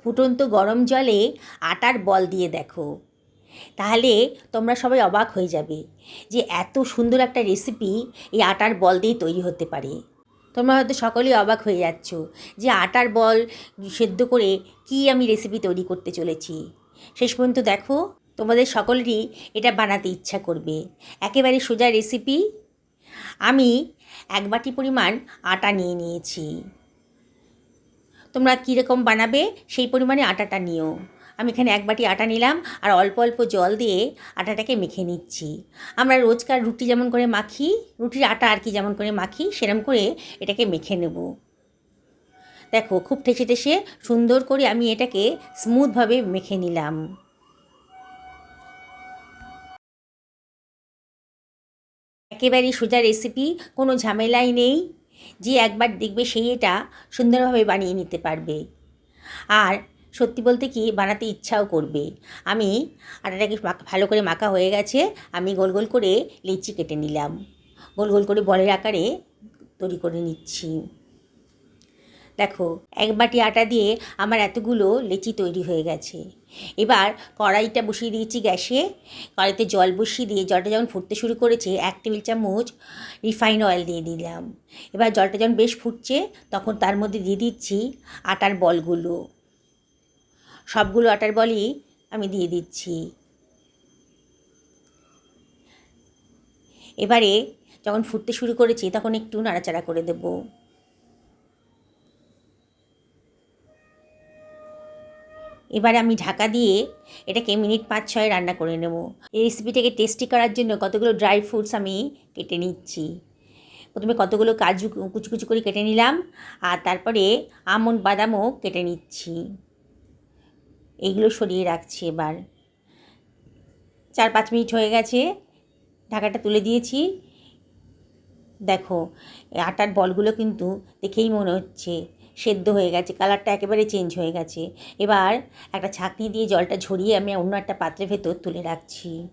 ফুটন্ত গরম জলে আটার বল দিয়ে দেখো। তাহলে তোমরা সবাই অবাক হয়ে যাবে যে এত সুন্দর একটা রেসিপি এই আটার বল দিয়ে তৈরি হতে পারে। তোমরা হয়তো সকলেই অবাক হয়ে যাচ্ছ যে আটার বল সেদ্ধ করে কি আমি রেসিপি তৈরি করতে চলেছি। শেষ পর্যন্ত দেখো, তোমাদের সকলেরই এটা বানাতে ইচ্ছা করবে। একেবারে সোজা রেসিপি আমি এক বাটি পরিমাণ আটা নিয়ে নিয়েছি। তোমরা কীরকম বানাবে সেই পরিমাণে আটাটা নিও। আমি এখানে এক বাটি আটা নিলাম আর অল্প অল্প জল দিয়ে আটাটাকে মেখে নিচ্ছি। আমরা রোজকার রুটি যেমন করে মাখি, রুটির আটা আর কি যেমন করে মাখি, সেরম করে এটাকে মেখে নেব। দেখো, খুব ঠেসে ঠেসে সুন্দর করে আমি এটাকে স্মুথভাবে মেখে নিলাম। একেবারেই সোজা রেসিপি কোনো ঝামেলাই নেই। যে একবার দেখবে সেই এটা সুন্দরভাবে বানিয়ে নিতে পারবে। আর সত্যি বলতে কি, বানাতে ইচ্ছাও করবে। আমি আটাটাকে ভালো করে মাখা হয়ে গেছে, আমি গোল গোল করে লিচি কেটে নিলাম। গোল গোল করে বলের আকারে তৈরি করে নিচ্ছি। দেখো, এক বাটি আটা দিয়ে আমার এতগুলো লেচি তৈরি হয়ে গেছে। এবার কড়াইটা বসিয়ে দিয়েছি গ্যাসে। কড়াইতে জল বসিয়ে দিয়ে জলটা যখন ফুটতে শুরু করেছে, এক টেবিল চামচ রিফাইন অয়েল দিয়ে দিলাম। এবার জলটা যখন বেশ ফুটছে, তখন তার মধ্যে দিয়ে দিচ্ছি আটার বলগুলো। সবগুলো আটার বলই আমি দিয়ে দিচ্ছি। এবারে যখন ফুটতে শুরু করেছি, তখন একটু নাড়াচাড়া করে দেবো। এবারে আমি ঢাকা দিয়ে এটাকে মিনিট পাঁচ, ছয় রান্না করে নেব। এই রেসিপিটাকে টেস্টি করার জন্য কতগুলো ড্রাই ফ্রুটস আমি কেটে নিচ্ছি। প্রথমে কতগুলো কাজু কুচি কুচি করে কেটে নিলাম আর তারপরে আমন্ড বাদামও কেটে নিচ্ছি। এইগুলো সরিয়ে রাখছি এবার। চার, পাঁচ মিনিট হয়ে গেছে। ঢাকাটা তুলে দিয়েছি। দেখো, আটার বলগুলো কিন্তু দেখেই মনে হচ্ছে সেদ্ধ হয়ে গেছে কালারটা একেবারে চেঞ্জ হয়ে গেছে। এবার একটা ছাঁকনি দিয়ে জলটা ঝরিয়ে আমি অন্য একটা পাত্রের ভেতর তুলে রাখছি।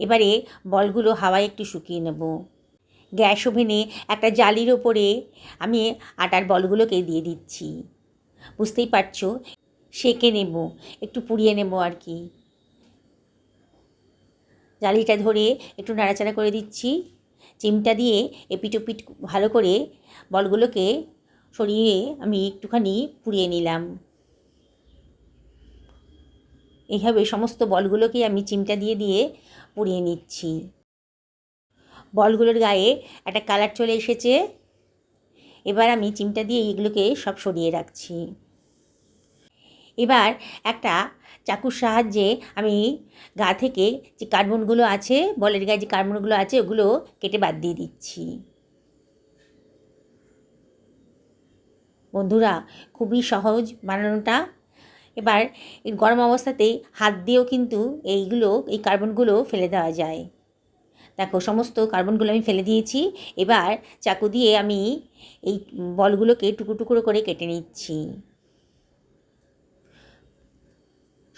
এবারে বলগুলো হাওয়ায় একটু শুকিয়ে নেব। গ্যাস ওভেনে একটা জালির ওপরে আমি আটার বলগুলোকে দিয়ে দিচ্ছি। বুঝতেই পারছ? সেকে নেব, একটু পুড়িয়ে নেব আর কি। জালিটা ধরে একটু নাড়াচাড়া করে দিচ্ছি। চিমটা দিয়ে এপিট ওপিট ভালো করে বলগুলোকে সরিয়ে আমি একটুখানি পুড়িয়ে নিলাম। এইভাবে সমস্ত বলগুলোকে আমি চিমটা দিয়ে দিয়ে পুড়িয়ে নিচ্ছি। বলগুলোর গায়ে একটা কালার চলে এসেছে। এবার আমি চিমটা দিয়ে এগুলোকে সব সরিয়ে রাখছি। এবার একটা চাকুর সাহায্যে আমি গা থেকে যে কার্বনগুলো আছে, বলের গায়ে যে কার্বনগুলো আছে, ওগুলো কেটে বাদ দিয়ে দিচ্ছি। বন্ধুরা, খুবই সহজ বানানোটা। এবার গরম অবস্থাতেই হাত দিয়েও কিন্তু এইগুলো, এই কার্বনগুলো ফেলে দেওয়া যায়। দেখো, সমস্ত কার্বনগুলো আমি ফেলে দিয়েছি। এবার চাকু দিয়ে আমি এই বলগুলোকে টুকরো টুকরো করে কেটে নিচ্ছি।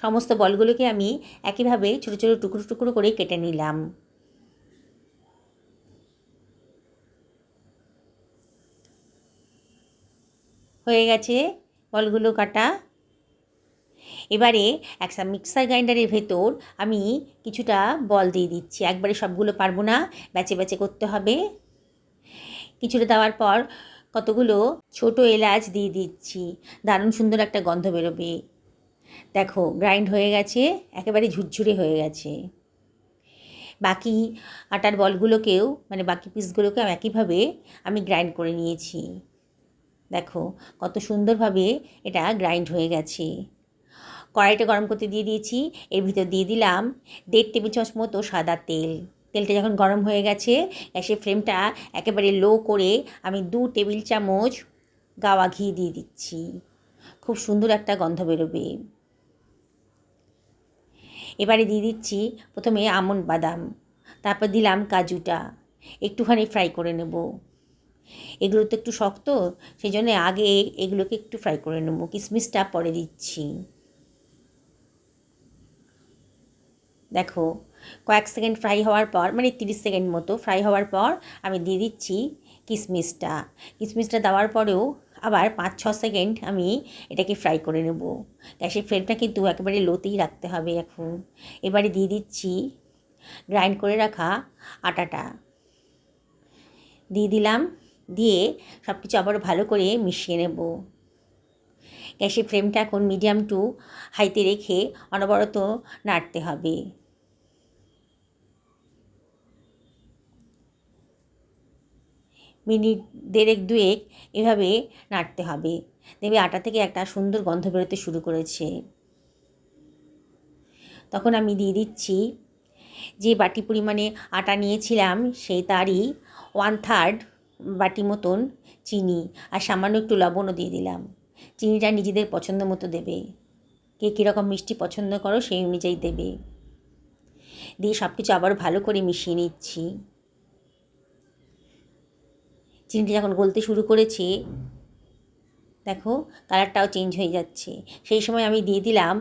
সমস্ত বলগুলোকে আমি একইভাবে ছোটো ছোটো টুকরো টুকরো করে কেটে নিলাম। হয়ে গেছে বলগুলো কাটা। এবারে একটা মিক্সার গ্রাইন্ডারের ভেতর আমি কিছুটা বল দিয়ে দিচ্ছি। একবারে সবগুলো পারব না, ব্যাচে ব্যাচে করতে হবে। কিছুটা দেওয়ার পর কতগুলো ছোট এলাচ দিয়ে দিচ্ছি। দারুণ সুন্দর একটা গন্ধ বেরোবে। দেখো গ্রাইন্ড হয়ে গেছে, একেবারে ঝুরঝুরে হয়ে গেছে। বাকি আটার বলগুলোকেও মানে বাকি পিসগুলোকেও একইভাবে আমি গ্রাইন্ড করে নিয়েছি। দেখো, কত সুন্দরভাবে এটা গ্রাইন্ড হয়ে গেছে। কড়াইটা গরম করতে দিয়ে দিয়েছি, এর ভিতর দিয়ে দিলাম দেড় টেবিল চামচ মতো সাদা তেল। তেলটা যখন গরম হয়ে গেছে, গ্যাসের ফ্লেমটা একেবারে লো করে আমি দু টেবিল চামচ গাওয়া ঘি দিয়ে দিচ্ছি। খুব সুন্দর একটা গন্ধ বেরোবে। এবারে দিয়ে দিচ্ছি প্রথমে আমন্ড বাদাম, তারপর দিলাম কাজুটা, একটুখানি ফ্রাই করে নেব। এগুলো তো একটু শক্ত সেই জন্য আগে এগুলোকে একটু ফ্রাই করে নেব। কিশমিশটা পরে দিচ্ছি। দেখো, কয়েক সেকেন্ড ফ্রাই হওয়ার পর মানে তিরিশ সেকেন্ড মতো ফ্রাই হওয়ার পর, আমি দিয়ে দিচ্ছি কিশমিশটা কিশমিশটা দেওয়ার পরেও আবার পাঁচ, ছ সেকেন্ড আমি এটাকে ফ্রাই করে নেব। গ্যাসের ফ্লেমটা কিন্তু একেবারে লোতেই রাখতে হবে এখন। এবারে দিয়ে দিচ্ছি গ্রাইন্ড করে রাখা আটাটা। দিয়ে দিলাম, দিয়ে সব কিছু আবার ভালো করে মিশিয়ে নেব। গ্যাসের ফ্লেমটা এখন মিডিয়াম টু হাইতে রেখে অনবরত নাড়তে হবে। মিনিট দেড়েক, দুয়েক এভাবে নাড়তে হবে। দেখবে আটা থেকে একটা সুন্দর গন্ধ বেরোতে শুরু করেছে। তখন আমি দিয়ে দিচ্ছি যে বাটি পরিমাণে আটা নিয়েছিলাম, সেই তারই ওয়ান থার্ড বাটি মতন চিনি আর সামান্য একটু লবণও দিয়ে দিলাম। চিনিটা নিজেদের পছন্দ মতো দেবে। কে কীরকম মিষ্টি পছন্দ করো সেই অনুযায়ী দেবে। দিয়ে সব কিছু আবার ভালো করে মিশিয়ে নিচ্ছি। চিনিটা যখন গলতে শুরু করেছে, দেখো কালারটাও চেঞ্জ হয়ে যাচ্ছে। সেই সময় আমি দিয়ে দিলাম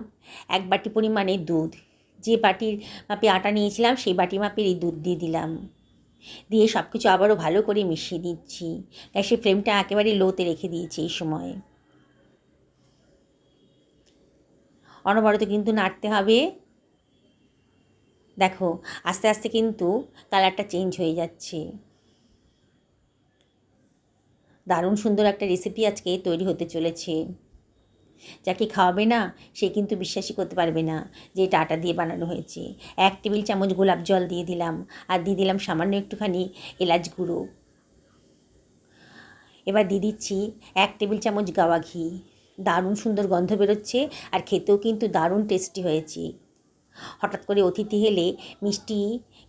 এক বাটি পরিমাণে দুধ। যে বাটির মাপে আটা নিয়েছিলাম, সেই বাটি মাপের এই দুধ দিয়ে দিলাম। দিয়ে সব কিছু আবারও ভালো করে মিশিয়ে দিচ্ছি গ্যাসের ফ্লেমটা একেবারে লোতে রেখে দিয়েছি এই সময়। অনবরত কিন্তু নাড়তে হবে। দেখো, আস্তে আস্তে কিন্তু কালারটা চেঞ্জ হয়ে যাচ্ছে। দারুণ সুন্দর একটা রেসিপি আজকে তৈরি হতে চলেছে। যাকে খাওয়াবে না, সে কিন্তু বিশ্বাসই করতে পারবে না যে এটা আটা দিয়ে বানানো হয়েছে। এক টেবিল চামচ গোলাপ জল দিয়ে দিলাম আর দিয়ে দিলাম সামান্য একটুখানি এলাচ গুঁড়ো। এবার দিয়ে দিচ্ছি এক টেবিল চামচ গাওয়া ঘি। দারুণ সুন্দর গন্ধ বেরোচ্ছে আর খেতেও কিন্তু দারুণ টেস্টি হয়েছে। হঠাৎ করে অতিথি এলে মিষ্টি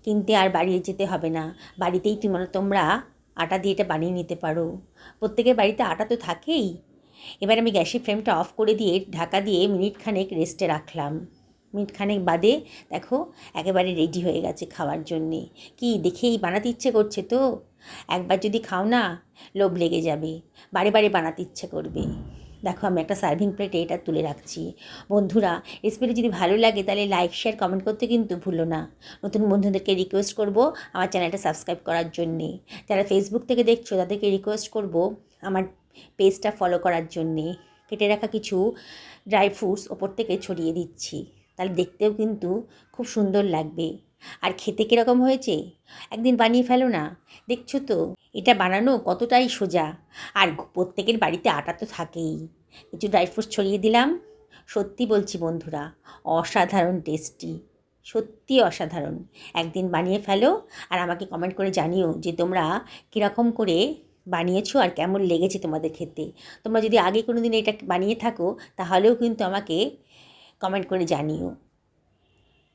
কিনতে আর বাড়িয়ে যেতে হবে না। বাড়িতেই তোমরা তোমরা আটা দিয়ে এটা বানিয়ে নিতে পারো। প্রত্যেকের বাড়িতে আটা তো থাকেই। এবার আমি গ্যাসের ফ্লেমটা অফ করে দিয়ে ঢাকা দিয়ে মিনিটখানেক রেস্টে রাখলাম। মিনিটখানেক বাদে দেখো, একেবারে রেডি হয়ে গেছে খাওয়ার জন্যে। কি দেখেই বানাতে ইচ্ছে করছে তো? একবার যদি খাও না, লোভ লেগে যাবে। বারে বারে বানাতে ইচ্ছে করবে। দেখো আমি একটা সার্ভিং প্লেটে এটা তুলে রাখছি। বন্ধুরা রেসিপিটা যদি ভালো লাগে তাহলে লাইক শেয়ার কমেন্ট করতে কিন্তু ভুলো না। নতুন বন্ধুদেরকে রিকোয়েস্ট করব আমার চ্যানেলটা সাবস্ক্রাইব করার জন্যে। যারা ফেসবুক থেকে দেখছ তাদেরকে রিকোয়েস্ট করব আমার পেজটা ফলো করার জন্যে। কেটে রাখা কিছু ড্রাই ফ্রুটস ওপর থেকে ছড়িয়ে দিচ্ছি। তাহলে দেখতেও কিন্তু খুব সুন্দর লাগবে। আর খেতে কীরকম হয়েছে? একদিন বানিয়ে ফেলো না। দেখছ তো, এটা বানানো কতটাই সোজা। আর প্রত্যেকের বাড়িতে আটা তো থাকেই। কিছু ড্রাই ফ্রুটস ছড়িয়ে দিলাম। সত্যি বলছি বন্ধুরা, অসাধারণ টেস্টি সত্যি অসাধারণ। একদিন বানিয়ে ফেলো আর আমাকে কমেন্ট করে জানিও যে তোমরা কীরকম করে বানিয়েছো আর কেমন লেগেছে তোমাদের খেতে। তোমরা যদি আগে কোনো দিন এটা বানিয়ে থাকো, তাহলেও কিন্তু আমাকে কমেন্ট করে জানিও।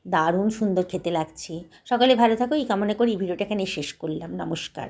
দারুণ সুন্দর খেতে লাগছে। সকালে ভালো থাকো, এই কামনা করি ভিডিওটা এখানে শেষ করলাম। নমস্কার।